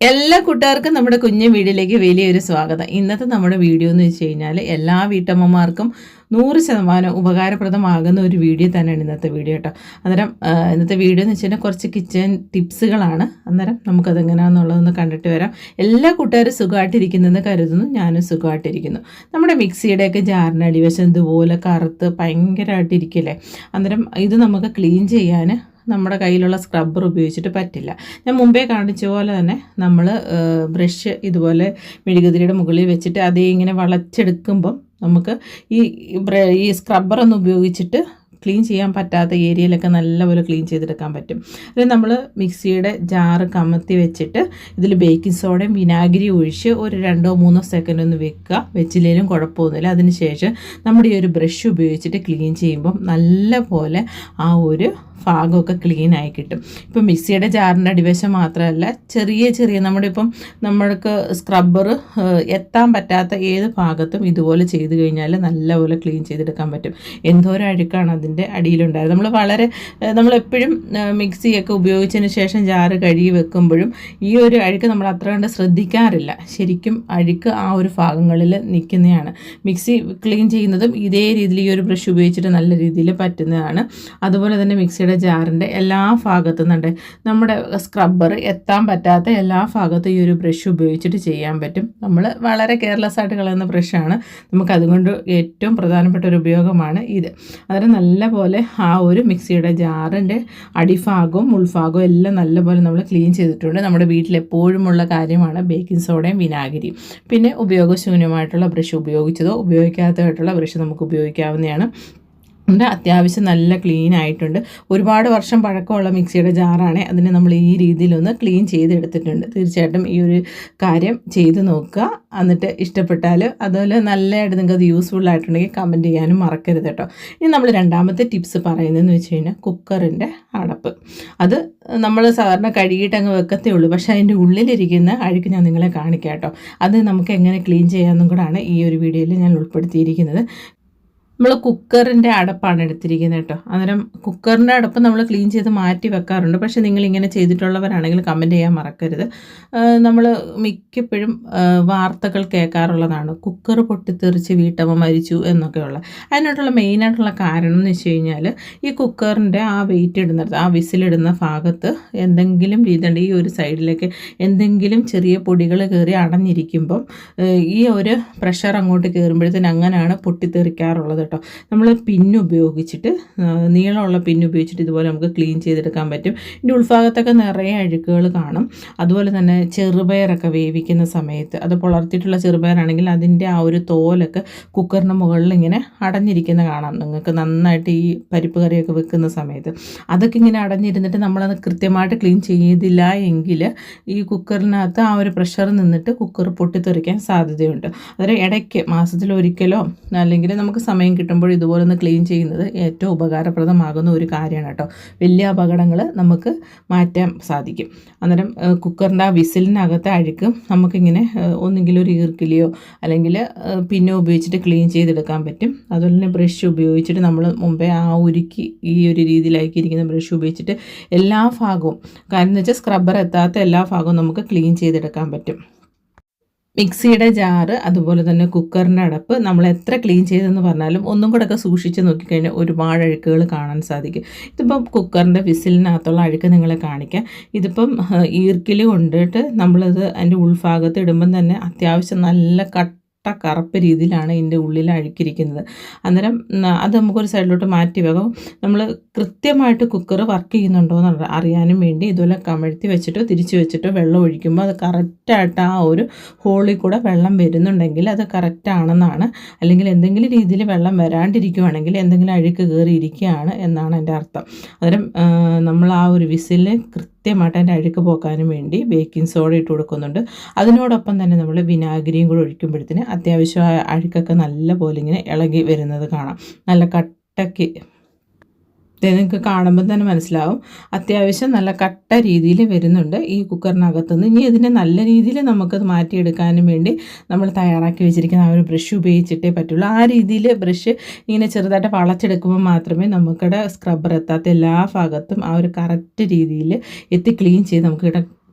എല്ലാ കൂട്ടുകാർക്കും നമ്മുടെ കുഞ്ഞു വീടിലേക്ക് വലിയൊരു സ്വാഗതം. ഇന്നത്തെ നമ്മുടെ വീഡിയോ എന്ന് വെച്ച് കഴിഞ്ഞാൽ എല്ലാ വീട്ടമ്മമാർക്കും നൂറ് ശതമാനം ഉപകാരപ്രദമാകുന്ന ഒരു വീഡിയോ തന്നെയാണ് ഇന്നത്തെ വീഡിയോ കേട്ടോ. അന്നേരം ഇന്നത്തെ വീഡിയോ എന്ന് വെച്ചാൽ കുറച്ച് കിച്ചൺ ടിപ്സുകളാണ്. അന്നേരം നമുക്കത് എങ്ങനെയാണെന്നുള്ളതൊന്ന് കണ്ടിട്ട് വരാം. എല്ലാ കൂട്ടുകാരും സുഖമായിട്ടിരിക്കുന്നതെന്ന് കരുതുന്നു. ഞാനും സുഖമായിട്ടിരിക്കുന്നു. നമ്മുടെ മിക്സിയുടെയൊക്കെ ജാറിന്റെ അടിവശം ഇതുപോലെ കറുത്ത് ഭയങ്കരമായിട്ടിരിക്കില്ലേ അന്നേരം ഇത് നമുക്ക് ക്ലീൻ ചെയ്യാൻ നമ്മുടെ കയ്യിലുള്ള സ്ക്രബ്ബർ ഉപയോഗിച്ചിട്ട് പറ്റില്ല. ഞാൻ മുമ്പേ കാണിച്ച പോലെ തന്നെ നമ്മൾ ബ്രഷ് ഇതുപോലെ മെഴുകുതിരിയുടെ മുകളിൽ വെച്ചിട്ട് അതേ ഇങ്ങനെ വളച്ചെടുക്കുമ്പം നമുക്ക് ഈ ഈ സ്ക്രബ്ബറൊന്നും ഉപയോഗിച്ചിട്ട് ക്ലീൻ ചെയ്യാൻ പറ്റാത്ത ഏരിയയിലൊക്കെ നല്ലപോലെ ക്ലീൻ ചെയ്തെടുക്കാൻ പറ്റും. അതിൽ നമ്മൾ മിക്സിയുടെ ജാറ് കമത്തി വെച്ചിട്ട് ഇതിൽ ബേക്കിംഗ് സോഡയും വിനാഗിരി ഒഴിച്ച് ഒരു രണ്ടോ മൂന്നോ സെക്കൻഡ് ഒന്ന് വെക്കുക. വെച്ചില്ലെങ്കിലും കുഴപ്പമൊന്നുമില്ല. അതിന് ശേഷം നമ്മുടെ ഈ ഒരു ബ്രഷ് ഉപയോഗിച്ചിട്ട് ക്ലീൻ ചെയ്യുമ്പം നല്ല പോലെ ആ ഒരു ഭാഗമൊക്കെ ക്ലീൻ ആയി കിട്ടും. ഇപ്പം മിക്സിയുടെ ജാറിന്റെ അടിവശം മാത്രമല്ല ചെറിയ ചെറിയ നമ്മുടെ ഇപ്പം നമ്മൾക്ക് സ്ക്രബ്ബർ എത്താൻ പറ്റാത്ത ഏത് ഭാഗത്തും ഇതുപോലെ ചെയ്ത് കഴിഞ്ഞാൽ നല്ലപോലെ ക്ലീൻ ചെയ്തെടുക്കാൻ പറ്റും. എന്തോരം അഴുക്കാണ് അതിന്റെ അടിയിലുണ്ടായത്. നമ്മൾ വളരെ നമ്മളെപ്പോഴും മിക്സിയൊക്കെ ഉപയോഗിച്ചതിന് ശേഷം ജാറ് കഴുകി വെക്കുമ്പോഴും ഈ ഒരു അഴുക്ക് നമ്മൾ അത്ര കണ്ട് ശ്രദ്ധിക്കാറില്ല. ശരിക്കും അഴുക്ക് ആ ഒരു ഭാഗങ്ങളിൽ നിൽക്കുന്നതാണ്. മിക്സി ക്ലീൻ ചെയ്യുന്നതും ഇതേ രീതിയിൽ ഈ ഒരു ബ്രഷ് ഉപയോഗിച്ചിട്ട് നല്ല രീതിയിൽ പറ്റുന്നതാണ്. അതുപോലെ തന്നെ മിക്സിയുടെ ജാറിന്റെ എല്ലാ ഭാഗത്തും നിന്നുണ്ട് നമ്മുടെ സ്ക്രബ്ബർ എത്താൻ പറ്റാത്ത എല്ലാ ഭാഗത്തും ഈ ഒരു ബ്രഷ് ഉപയോഗിച്ചിട്ട് ചെയ്യാൻ പറ്റും. നമ്മൾ വളരെ കെയർലെസ് ആയിട്ട് കളയുന്ന ബ്രഷാണ് നമുക്ക് അതുകൊണ്ട് ഏറ്റവും പ്രധാനപ്പെട്ട ഒരു ഉപയോഗമാണ് ഇത്. അതിന് നല്ല പോലെ ആ ഒരു മിക്സിയുടെ ജാറിന്റെ അടിഭാഗവും ഉൾഭാഗവും എല്ലാം നല്ലപോലെ നമ്മൾ ക്ലീൻ ചെയ്തിട്ടുണ്ട്. നമ്മുടെ വീട്ടിലെപ്പോഴുമുള്ള കാര്യമാണ് ബേക്കിംഗ് സോഡയും വിനാഗിരിയും. പിന്നെ ഉപയോഗശൂന്യമായിട്ടുള്ള ബ്രഷ് ഉപയോഗിച്ചതോ ഉപയോഗിക്കാത്തതായിട്ടുള്ള ബ്രഷ് നമുക്ക് ഉപയോഗിക്കാവുന്നതാണ്. ഉണ്ട്. അത്യാവശ്യം നല്ല ക്ലീൻ ആയിട്ടുണ്ട്. ഒരുപാട് വർഷം പഴക്കമുള്ള മിക്സിയുടെ ജാറാണ് അതിനെ നമ്മൾ ഈ രീതിയിലൊന്ന് ക്ലീൻ ചെയ്തെടുത്തിട്ടുണ്ട്. തീർച്ചയായിട്ടും ഈ ഒരു കാര്യം ചെയ്ത് നോക്കുക. എന്നിട്ട് ഇഷ്ടപ്പെട്ടാൽ അതുപോലെ നല്ലതായിട്ട് നിങ്ങൾക്ക് അത് യൂസ്ഫുൾ ആയിട്ടുണ്ടെങ്കിൽ കമന്റ് ചെയ്യാനും മറക്കരുത് കേട്ടോ. ഇനി നമ്മൾ രണ്ടാമത്തെ ടിപ്സ് പറയുന്നതെന്ന് വെച്ച് കഴിഞ്ഞാൽ കുക്കറിന്റെ അടപ്പ്. അത് നമ്മൾ സാധാരണ കഴുകിയിട്ട് അങ്ങ് വെക്കത്തേ ഉള്ളൂ. പക്ഷേ അതിന്റെ ഉള്ളിലിരിക്കുന്ന അഴുക്ക് ഞാൻ നിങ്ങളെ കാണിക്കാം കേട്ടോ. അത് നമുക്ക് എങ്ങനെ ക്ലീൻ ചെയ്യാമെന്നും കൂടാണ് ഈ ഒരു വീഡിയോയിൽ ഞാൻ ഉൾപ്പെടുത്തിയിരിക്കുന്നത്. നമ്മൾ കുക്കറിന്റെ അടപ്പാണ് എടുത്തിരിക്കുന്നത് കേട്ടോ. അന്നേരം കുക്കറിന്റെ അടപ്പ് നമ്മൾ ക്ലീൻ ചെയ്ത് മാറ്റി വെക്കാറുണ്ട്. പക്ഷേ നിങ്ങൾ ഇങ്ങനെ ചെയ്തിട്ടുള്ളവരാണെങ്കിൽ കമന്റ് ചെയ്യാൻ മറക്കരുത്. നമ്മൾ മിക്കപ്പോഴും വാർത്തകൾ കേൾക്കാറുള്ളതാണ്. കുക്കർ പൊട്ടിത്തെറിച്ച് വീട്ടമ്മ മരിച്ചു എന്നൊക്കെയുള്ള. അതിനായിട്ടുള്ള മെയിനായിട്ടുള്ള കാരണം എന്ന് വെച്ച് കഴിഞ്ഞാൽ ഈ കുക്കറിന്റെ ആ വെയിറ്റ് ഇടുന്നത് ആ വിസിലിടുന്ന ഭാഗത്ത് എന്തെങ്കിലും രീതിയുണ്ട്. ഈ ഒരു സൈഡിലേക്ക് എന്തെങ്കിലും ചെറിയ പൊടികൾ കയറി അടഞ്ഞിരിക്കുമ്പം ഈ ഒരു പ്രഷർ അങ്ങോട്ട് കയറുമ്പോഴത്തേന് അങ്ങനെയാണ് പൊട്ടിത്തെറിക്കാറുള്ളത് കേട്ടോ. നമ്മൾ പിന്ന് ഉപയോഗിച്ചിട്ട് ആ, നീളമുള്ള പിന്ന് ഉപയോഗിച്ചിട്ട് ഇതുപോലെ നമുക്ക് ക്ലീൻ ചെയ്തെടുക്കാൻ പറ്റും. ഇതിന്റെ ഉൾഭാഗത്തൊക്കെ നിറയെ അഴുക്കുകൾ കാണും. അതുപോലെ തന്നെ ചെറുപയറൊക്കെ വേവിക്കുന്ന സമയത്ത് അത് പുളർത്തിയിട്ടുള്ള ചെറുപയറാണെങ്കിൽ അതിന്റെ ആ ഒരു തോലൊക്കെ കുക്കറിന് മുകളിൽ ഇങ്ങനെ അടഞ്ഞിരിക്കുന്ന കാണാം. നിങ്ങൾക്ക് നന്നായിട്ട് ഈ പരിപ്പ് കറിയൊക്കെ വെക്കുന്ന സമയത്ത്. അതൊക്കെ ഇങ്ങനെ അടഞ്ഞിരുന്നിട്ട് നമ്മളത് കൃത്യമായിട്ട് ക്ലീൻ ചെയ്തില്ല എങ്കിൽ ഈ കുക്കറിനകത്ത് ആ ഒരു പ്രഷർ നിന്നിട്ട് കുക്കർ പൊട്ടിത്തെറിക്കാൻ സാധ്യതയുണ്ട്. അതായത് ഇടയ്ക്ക് മാസത്തിലൊരിക്കലോ അല്ലെങ്കിൽ നമുക്ക് സമയം കിട്ടുമ്പോൾ ഇതുപോലെ ഒന്ന് ക്ലീൻ ചെയ്യുന്നത് ഏറ്റവും ഉപകാരപ്രദമാകുന്ന ഒരു കാര്യമാണ് കേട്ടോ. വലിയ അപകടങ്ങൾ നമുക്ക് മാറ്റാൻ സാധിക്കും. അന്നേരം കുക്കറിന്റെ ആ വിസിലിനകത്തെ അഴുക്ക്. നമുക്കിങ്ങനെ ഒന്നെങ്കിലും ഒരു ഈർക്കിലിയോ അല്ലെങ്കിൽ പിന്നോ ഉപയോഗിച്ചിട്ട് ക്ലീൻ ചെയ്തെടുക്കാൻ പറ്റും. അതുപോലെ തന്നെ ബ്രഷ് ഉപയോഗിച്ചിട്ട് നമ്മൾ മുമ്പേ ആ ഉരുക്കി ഈ ഒരു രീതിയിലാക്കിയിരിക്കുന്ന ബ്രഷ് ഉപയോഗിച്ചിട്ട് എല്ലാ ഭാഗവും കാരണം എന്ന് വെച്ചാൽ സ്ക്രബ്ബർ എത്താത്ത എല്ലാ ഭാഗവും നമുക്ക് ക്ലീൻ ചെയ്തെടുക്കാൻ പറ്റും. മിക്സിയുടെ ജാറ് അതുപോലെ തന്നെ കുക്കറിന്റെ അടപ്പ് നമ്മൾ എത്ര ക്ലീൻ ചെയ്തെന്ന് പറഞ്ഞാലും ഒന്നും കൂടെ ഒക്കെ സൂക്ഷിച്ച് നോക്കിക്കഴിഞ്ഞാൽ ഒരുപാട് അഴുക്കുകൾ കാണാൻ സാധിക്കും. ഇതിപ്പം കുക്കറിന്റെ വിസിലിനകത്തുള്ള അഴുക്ക് നിങ്ങളെ കാണിക്കാം. ഇതിപ്പം ഈർക്കിൽ കൊണ്ടിട്ട് നമ്മളത് അതിന്റെ ഉൾഭാഗത്ത് ഇടുമ്പം തന്നെ അത്യാവശ്യം നല്ല കട്ട കറുപ്പ് രീതിയിലാണ് ഇതിന്റെ ഉള്ളിൽ അഴുക്കിരിക്കുന്നത്. അന്നേരം അത് നമുക്കൊരു സൈഡിലോട്ട് മാറ്റി വെക്കാം. നമ്മൾ കൃത്യമായിട്ട് കുക്കർ വർക്ക് ചെയ്യുന്നുണ്ടോ എന്ന് അറിയാനും വേണ്ടി ഇതുപോലെ കമഴ്ത്തി വെച്ചിട്ടോ തിരിച്ച് വെച്ചിട്ടോ വെള്ളം ഒഴിക്കുമ്പോൾ അത് കറക്റ്റായിട്ട് ആ ഒരു ഹോളിൽ കൂടെ വെള്ളം വരുന്നുണ്ടെങ്കിൽ അത് കറക്റ്റാണെന്നാണ്. അല്ലെങ്കിൽ എന്തെങ്കിലും രീതിയിൽ വെള്ളം വരാണ്ടിരിക്കുവാണെങ്കിൽ എന്തെങ്കിലും അഴുക്ക് കയറിയിരിക്കുകയാണ് എന്നാണ് എന്റെ അർത്ഥം. അന്നേരം നമ്മൾ ആ ഒരു വിസിലിൽ കൃത്യമായിട്ട് അതിന്റെ അഴുക്ക് പോക്കാനും വേണ്ടി ബേക്കിംഗ് സോഡ ഇട്ട് കൊടുക്കുന്നുണ്ട്. അതിനോടൊപ്പം തന്നെ നമ്മൾ വിനാഗിരിയും കൂടി ഒഴിക്കുമ്പോഴത്തേന് അത്യാവശ്യം അഴുക്കൊക്കെ നല്ല പോലെ ഇങ്ങനെ ഇളകി വരുന്നത് കാണാം. നല്ല കട്ടയ്ക്ക് നിങ്ങൾക്ക് കാണുമ്പോൾ തന്നെ മനസ്സിലാവും. അത്യാവശ്യം നല്ല കട്ട രീതിയിൽ വരുന്നുണ്ട് ഈ കുക്കറിനകത്തുനിന്ന്. ഇനി ഇതിനെ നല്ല രീതിയിൽ നമുക്കത് മാറ്റിയെടുക്കാനും വേണ്ടി നമ്മൾ തയ്യാറാക്കി വെച്ചിരിക്കുന്ന ആ ഒരു ബ്രഷ് ഉപയോഗിച്ചിട്ടേ പറ്റുള്ളൂ. ആ രീതിയിൽ ബ്രഷ് ഇങ്ങനെ ചെറുതായിട്ട് വളച്ചെടുക്കുമ്പോൾ മാത്രമേ നമുക്കിടെ സ്ക്രബ്ബർ എത്താത്ത എല്ലാ ഭാഗത്തും ആ ഒരു കറക്റ്റ് രീതിയിൽ എത്തി ക്ലീൻ ചെയ്ത് നമുക്ക്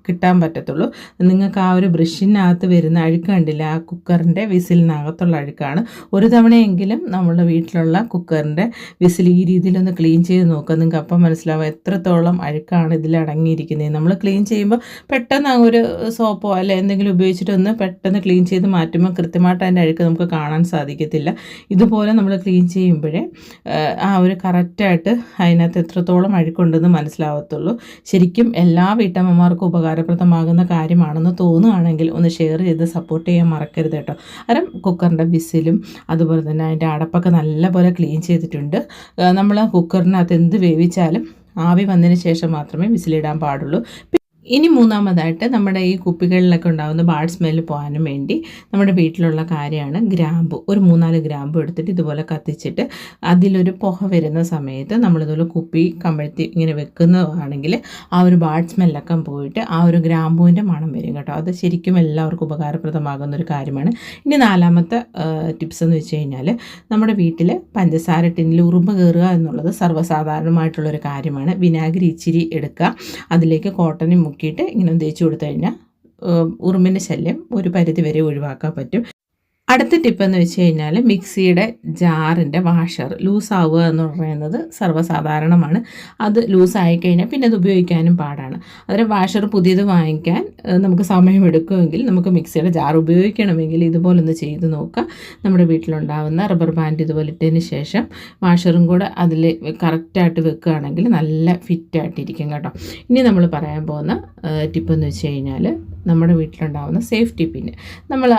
കിട്ടാൻ പറ്റത്തുള്ളൂ. നിങ്ങൾക്ക് ആ ഒരു ബ്രഷിനകത്ത് വരുന്ന അഴുക്ക് കണ്ടില്ല? ആ കുക്കറിന്റെ വിസിലിനകത്തുള്ള അഴുക്കാണ്. ഒരു തവണയെങ്കിലും നമ്മുടെ വീട്ടിലുള്ള കുക്കറിന്റെ വിസിൽ ഈ രീതിയിലൊന്ന് ക്ലീൻ ചെയ്ത് നോക്കുക. നിങ്ങൾക്ക് അപ്പം മനസ്സിലാവും എത്രത്തോളം അഴുക്കാണ് ഇതിൽ അടങ്ങിയിരിക്കുന്നത്. നമ്മൾ ക്ലീൻ ചെയ്യുമ്പോൾ പെട്ടെന്ന് ഒരു സോപ്പോ അല്ലെ എന്തെങ്കിലും ഉപയോഗിച്ചിട്ടൊന്ന് പെട്ടെന്ന് ക്ലീൻ ചെയ്ത് മാറ്റുമ്പോൾ കൃത്യമായിട്ട് അതിന്റെ അഴുക്ക് നമുക്ക് കാണാൻ സാധിക്കത്തില്ല. ഇതുപോലെ നമ്മൾ ക്ലീൻ ചെയ്യുമ്പോഴേ ആ ഒരു കറക്റ്റായിട്ട് അതിനകത്ത് എത്രത്തോളം അഴുക്കുണ്ടെന്ന് മനസ്സിലാവത്തുള്ളൂ. ശരിക്കും എല്ലാ വീട്ടമ്മമാർക്കും ഉപകാരപ്രദമാകുന്ന കാര്യമാണെന്ന് തോന്നുകയാണെങ്കിൽ ഒന്ന് ഷെയർ ചെയ്ത് സപ്പോർട്ട് ചെയ്യാൻ മറക്കരുത് കേട്ടോ. കാരണം കുക്കറിന്റെ വിസിലും അതുപോലെ തന്നെ അതിന്റെ അടപ്പൊക്കെ നല്ലപോലെ ക്ലീൻ ചെയ്തിട്ടുണ്ട്. നമ്മൾ കുക്കറിനകത്ത് എന്ത് വേവിച്ചാലും ആവി വന്നതിന് ശേഷം മാത്രമേ വിസിലിടാൻ പാടുള്ളൂ. ഇനി മൂന്നാമതായിട്ട് നമ്മുടെ ഈ കുപ്പികളിലൊക്കെ ഉണ്ടാകുന്ന ബാഡ് സ്മെല്ല് പോകാനും വേണ്ടി നമ്മുടെ വീട്ടിലുള്ള കാര്യമാണ് ഗ്രാമ്പു. ഒരു മൂന്നാൽ ഗ്രാമ്പു എടുത്തിട്ട് ഇതുപോലെ കത്തിച്ചിട്ട് അതിലൊരു പുക വരുന്ന സമയത്ത് നമ്മളിതുപോലെ കുപ്പി കമഴ്ത്തി ഇങ്ങനെ വെക്കുന്നതാണെങ്കിൽ ആ ഒരു ബാഡ് സ്മെല്ലൊക്കെ പോയിട്ട് ആ ഒരു ഗ്രാമ്പുവിന്റെ മണം വരും കേട്ടോ. അത് ശരിക്കും എല്ലാവർക്കും ഉപകാരപ്രദമാകുന്ന ഒരു കാര്യമാണ്. ഇനി നാലാമത്തെ ടിപ്സ് എന്ന് വെച്ച് കഴിഞ്ഞാൽ നമ്മുടെ വീട്ടിൽ പഞ്ചസാര ടിന്നിൽ ഉറുമ്പ് കയറുക എന്നുള്ളത് സർവസാധാരണമായിട്ടുള്ളൊരു കാര്യമാണ്. വിനാഗിരി ഇച്ചിരി എടുക്കുക. അതിലേക്ക് കോട്ടനും നോക്കിയിട്ട് ഇങ്ങനെ തേച്ച് കൊടുത്തു കഴിഞ്ഞാൽ ഉറുമ്പിന്റെ ശല്യം ഒരു പരിധി വരെ ഒഴിവാക്കാൻ പറ്റും. അടുത്ത ടിപ്പ് എന്ന് വെച്ച് കഴിഞ്ഞാൽ മിക്സിയുടെ ജാറിന്റെ വാഷർ ലൂസ് ആവുക എന്ന് പറയുന്നത് സർവസാധാരണമാണ്. അത് ലൂസായി ആയിക്കഴിഞ്ഞാൽ പിന്നെ അത് ഉപയോഗിക്കാനും പാടാണ്. അതിന് വാഷർ പുതിയത് വാങ്ങിക്കാൻ നമുക്ക് സമയമെടുക്കുമെങ്കിൽ നമുക്ക് മിക്സിയുടെ ജാർ ഉപയോഗിക്കണമെങ്കിൽ ഇതുപോലൊന്ന് ചെയ്ത് നോക്കുക. നമ്മുടെ വീട്ടിലുണ്ടാകുന്ന റബ്ബർ ബാൻഡ് ഇതുപോലെ ഇട്ടതിന് ശേഷം വാഷറും കൂടെ അതിൽ കറക്റ്റായിട്ട് വെക്കുകയാണെങ്കിൽ നല്ല ഫിറ്റായിട്ടിരിക്കും കേട്ടോ. ഇനി നമ്മൾ പറയാൻ പോകുന്ന ടിപ്പ് എന്ന് വെച്ച് കഴിഞ്ഞാൽ നമ്മുടെ വീട്ടിലുണ്ടാകുന്ന സേഫ്റ്റി പിന്ന് നമ്മൾ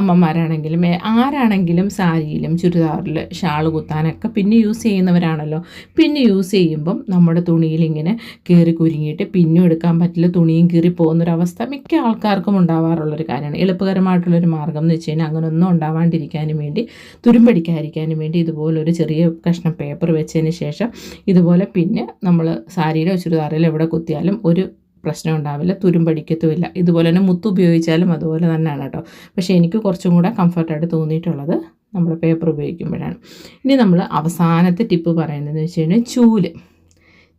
അമ്മമാരാണെങ്കിലും ആരാണെങ്കിലും സാരിയിലും ചുരിദാറിൽ ഷാൾ കുത്താനൊക്കെ പിന്നെ യൂസ് ചെയ്യുന്നവരാണല്ലോ. പിന്നെ യൂസ് ചെയ്യുമ്പം നമ്മുടെ തുണിയിൽ ഇങ്ങനെ കീറി കുരുങ്ങിയിട്ട് പിന്നും എടുക്കാൻ പറ്റില്ല തുണിയും കീറി പോകുന്നൊരവസ്ഥ മിക്ക ആൾക്കാർക്കും ഉണ്ടാവാറുള്ളൊരു കാര്യമാണ്. എളുപ്പകരമായിട്ടുള്ളൊരു മാർഗം എന്ന് വെച്ച് കഴിഞ്ഞാൽ അങ്ങനെ ഒന്നും ഉണ്ടാവാണ്ടിരിക്കാനും വേണ്ടി തുരുമ്പടിക്കാതിരിക്കാനും വേണ്ടി ഇതുപോലൊരു ചെറിയ കഷ്ണം പേപ്പർ വെച്ചതിന് ശേഷം ഇതുപോലെ പിന്നെ നമ്മൾ സാരിയിലോ ചുരിദാറിലോ എവിടെ കുത്തിയാലും ഒരു പ്രശ്നം ഉണ്ടാവില്ല തുരുമ്പടിക്കത്തുമില്ല ഇതുപോലെ തന്നെ മുത്ത് ഉപയോഗിച്ചാലും അതുപോലെ തന്നെയാണ് കേട്ടോ. പക്ഷേ എനിക്ക് കുറച്ചും കൂടെ കംഫർട്ടായിട്ട് തോന്നിയിട്ടുള്ളത് നമ്മൾ പേപ്പർ ഉപയോഗിക്കുമ്പോഴാണ്. ഇനി നമ്മൾ അവസാനത്തെ ടിപ്പ് പറയുന്നതെന്ന് വെച്ച് കഴിഞ്ഞാൽ ചൂൽ.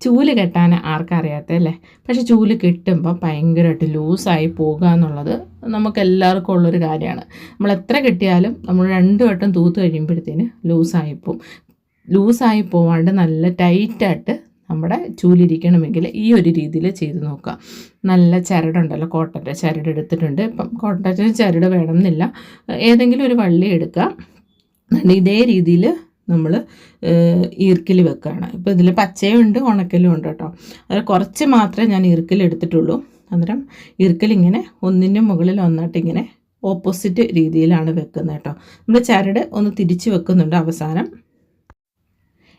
ചൂൽ കെട്ടാൻ ആർക്കറിയാത്ത അല്ലേ? പക്ഷേ ചൂൽ കെട്ടുമ്പോൾ ഭയങ്കരമായിട്ട് ലൂസായി പോകുക എന്നുള്ളത് നമുക്ക് എല്ലാവർക്കും ഉള്ളൊരു കാര്യമാണ്. നമ്മൾ എത്ര കെട്ടിയാലും നമ്മൾ രണ്ട് വട്ടം തൂത്ത് കഴിയുമ്പോഴത്തേന് ലൂസായി പോകും ലൂസായി പോവാണ്ട് നല്ല ടൈറ്റായിട്ട് നമ്മുടെ ചൂലിരിക്കണമെങ്കിൽ ഈ ഒരു രീതിയിൽ ചെയ്ത് നോക്കുക നല്ല ചരടുണ്ടല്ലോ കോട്ടന്റെ ചരട് എടുത്തിട്ടുണ്ട്. ഇപ്പം കോട്ടന്റെ ചരട് വേണമെന്നില്ല. ഏതെങ്കിലും ഒരു വള്ളി എടുക്കുക ഇതേ രീതിയിൽ നമ്മൾ ഈർക്കിൽ വെക്കുകയാണ്. ഇപ്പോൾ ഇതിൽ പച്ചയും ഉണ്ട് ഉണക്കലും ഉണ്ട് കേട്ടോ. അത് കുറച്ച് മാത്രമേ ഞാൻ ഈർക്കിൽ എടുത്തിട്ടുള്ളൂ. അന്നേരം ഈർക്കിൽ ഇങ്ങനെ ഒന്നിന്റെ മുകളിൽ ഒന്നായിട്ട് ഇങ്ങനെ ഓപ്പോസിറ്റ് രീതിയിലാണ് വെക്കുന്നത് കേട്ടോ. നമ്മൾ ചരട് ഒന്ന് തിരിച്ച് വെക്കുന്നുണ്ട് അവസാനം.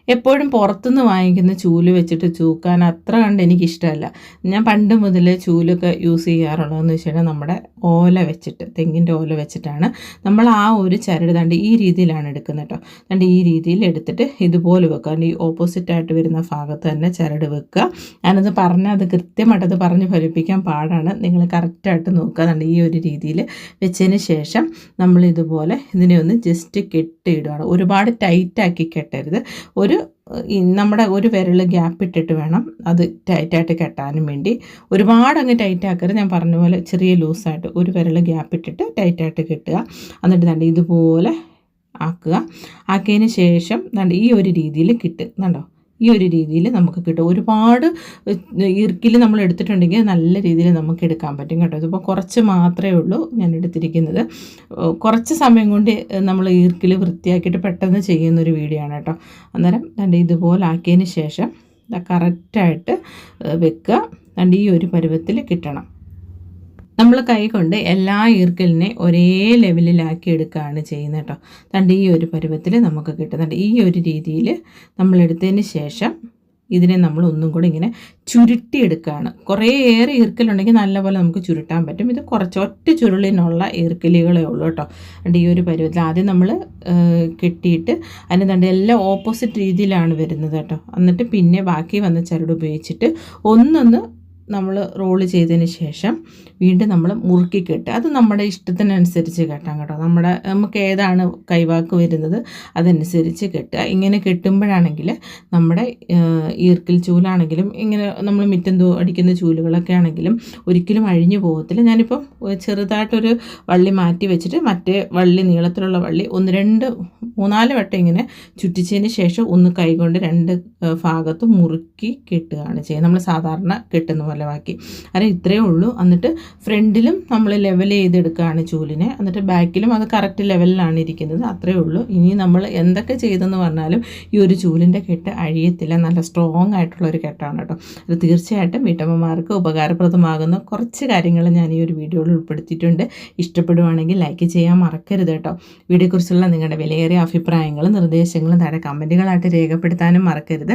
എപ്പോഴും പുറത്തുനിന്ന് വാങ്ങിക്കുന്ന ചൂൽ വെച്ചിട്ട് ചൂക്കാൻ അത്ര കണ്ട് എനിക്കിഷ്ടമല്ല. ഞാൻ പണ്ട് മുതൽ ചൂലൊക്കെ യൂസ് ചെയ്യാറുള്ളതെന്ന് വെച്ച് കഴിഞ്ഞാൽ നമ്മുടെ ഓല വെച്ചിട്ട് തെങ്ങിന്റെ ഓല വെച്ചിട്ടാണ് നമ്മൾ ആ ഒരു ചരട് തണ്ട് ഈ രീതിയിലാണ് എടുക്കുന്നത് കേട്ടോ. തണ്ട് ഈ രീതിയിൽ എടുത്തിട്ട് ഇതുപോലെ വെക്കുക. അതിന്റെ ഈ ഓപ്പോസിറ്റായിട്ട് വരുന്ന ഭാഗത്ത് തന്നെ ചരട് വെക്കുക. ഞാനത് പറഞ്ഞാൽ അത് കൃത്യമായിട്ട് അത് പറഞ്ഞ് ഫലിപ്പിക്കാൻ പാടാണ്. നിങ്ങൾ കറക്റ്റായിട്ട് നോക്കുക തണ്ട് ഈ ഒരു രീതിയിൽ വെച്ചതിന് ശേഷം നമ്മൾ ഇതുപോലെ ഇതിനെ ഒന്ന് ജസ്റ്റ് കെട്ടിയിടുകയാണ്. ഒരുപാട് ടൈറ്റാക്കി കെട്ടരുത്. ഒരു നമ്മുടെ ഒരു വിരൽ ഗ്യാപ്പ് ഇട്ടിട്ട് വേണം അത് ടൈറ്റായിട്ട് കെട്ടാനും വേണ്ടി. ഒരുപാട് അങ്ങ് ടൈറ്റ് ആക്കരുത്. ഞാൻ പറഞ്ഞ പോലെ ചെറിയ ലൂസായിട്ട് ഒരു വിരൽ ഗ്യാപ്പ് ഇട്ടിട്ട് ടൈറ്റായിട്ട് കെട്ടുക. എന്നിട്ട് നല്ല ഇതുപോലെ ആക്കുക. ആക്കിയതിന് ശേഷം ഈ ഒരു രീതിയിൽ കിട്ടും. കണ്ടോ? ഈ ഒരു രീതിയിൽ നമുക്ക് കിട്ടും. ഒരുപാട് ഇറുക്കിൽ നമ്മൾ എടുത്തിട്ടുണ്ടെങ്കിൽ നല്ല രീതിയിൽ നമുക്ക് എടുക്കാൻ പറ്റും കേട്ടോ. ഇതിപ്പോൾ കുറച്ച് മാത്രമേ ഉള്ളൂ ഞാൻ എടുത്തിരിക്കുന്നത്. കുറച്ച് സമയം കൊണ്ട് നമ്മൾ ഈർക്കിൽ വൃത്തിയാക്കിയിട്ട് പെട്ടെന്ന് ചെയ്യുന്നൊരു വീഡിയോ ആണ് കേട്ടോ. അന്നേരം രണ്ട് ഇതുപോലെ ആക്കിയതിന് ശേഷം കറക്റ്റായിട്ട് വെക്കുക. രണ്ട് ഈ ഒരു പരുവത്തിൽ കിട്ടണം. നമ്മൾ കൈകൊണ്ട് എല്ലാ ഈർക്കലിനെ ഒരേ ലെവലിലാക്കി എടുക്കുകയാണ് ചെയ്യുന്നത് കേട്ടോ. കണ്ട് ഈ ഒരു പരുവത്തിൽ നമുക്ക് കിട്ടുന്നുണ്ട്. ഈ ഒരു രീതിയിൽ നമ്മൾ എടുത്തതിന് ശേഷം ഇതിനെ നമ്മൾ ഒന്നും കൂടി ഇങ്ങനെ ചുരുട്ടിയെടുക്കുകയാണ് കുറേ ഏറെ ഈർക്കലുണ്ടെങ്കിൽ നല്ലപോലെ നമുക്ക് ചുരുട്ടാൻ പറ്റും. ഇത് കുറച്ച് ഒറ്റ ചുരുളിനുള്ള ഈർക്കലികളേ ഉള്ളൂ കേട്ടോ. അതുകൊണ്ട് ഈ ഒരു പരുവത്തിൽ ആദ്യം നമ്മൾ കെട്ടിയിട്ട് അതിന് തണ്ട് എല്ലാം ഓപ്പോസിറ്റ് രീതിയിലാണ് വരുന്നത് കേട്ടോ. എന്നിട്ട് പിന്നെ ബാക്കി വന്ന ചരട് ഉപയോഗിച്ചിട്ട് ഒന്നൊന്ന് നമ്മൾ റോൾ ചെയ്തതിന് ശേഷം വീണ്ടും നമ്മൾ മുറുക്കി കെട്ടുക. അത് നമ്മുടെ ഇഷ്ടത്തിനനുസരിച്ച് കെട്ടാം കേട്ടോ. നമ്മുടെ നമുക്ക് ഏതാണ് കൈവാക്ക് വരുന്നത് അതനുസരിച്ച് കെട്ടുക. ഇങ്ങനെ കെട്ടുമ്പോഴാണെങ്കിൽ നമ്മുടെ ഈർക്കിൽ ചൂലാണെങ്കിലും ഇങ്ങനെ നമ്മൾ മിറ്റം അടിക്കുന്ന ചൂലുകളൊക്കെ ആണെങ്കിലും ഒരിക്കലും അഴിഞ്ഞു പോകത്തില്ല. ഞാനിപ്പം ചെറുതായിട്ടൊരു വള്ളി മാറ്റി വെച്ചിട്ട് മറ്റേ വള്ളി നീളത്തിലുള്ള വള്ളി ഒന്ന് രണ്ട് മൂന്നാൽ വട്ടം ഇങ്ങനെ ചുറ്റിച്ചതിന് ശേഷം ഒന്ന് കൈകൊണ്ട് രണ്ട് ഭാഗത്തും മുറുക്കി കെട്ടുകയാണ് ചെയ്യുന്നത്. നമ്മൾ സാധാരണ കെട്ടുന്ന പോലെ ബാക്കി അത് ഇത്രയേ ഉള്ളൂ. എന്നിട്ട് ഫ്രണ്ടിലും നമ്മൾ ലെവൽ ചെയ്തെടുക്കുകയാണ് ചൂലിനെ. എന്നിട്ട് ബാക്കിലും അത് കറക്റ്റ് ലെവലിലാണ് ഇരിക്കുന്നത്. അത്രയേ ഉള്ളൂ. ഇനി നമ്മൾ എന്തൊക്കെ ചെയ്തെന്ന് പറഞ്ഞാലും ഈ ഒരു ചൂലിന്റെ കെട്ട് അഴിയത്തില്ല. നല്ല സ്ട്രോങ് ആയിട്ടുള്ള ഒരു കെട്ടാണ് കേട്ടോ. അത് തീർച്ചയായിട്ടും വീട്ടമ്മമാർക്ക് ഉപകാരപ്രദമാകുന്ന കുറച്ച് കാര്യങ്ങൾ ഞാൻ ഈ ഒരു വീഡിയോയിൽ ഉൾപ്പെടുത്തിയിട്ടുണ്ട്. ഇഷ്ടപ്പെടുവാണെങ്കിൽ ലൈക്ക് ചെയ്യാൻ മറക്കരുത് കേട്ടോ. വീഡിയോയെക്കുറിച്ചുള്ള നിങ്ങളുടെ വിലയേറിയ അഭിപ്രായങ്ങളും നിർദ്ദേശങ്ങളും താഴെ കമന്റുകളായിട്ട് രേഖപ്പെടുത്താനും മറക്കരുത്.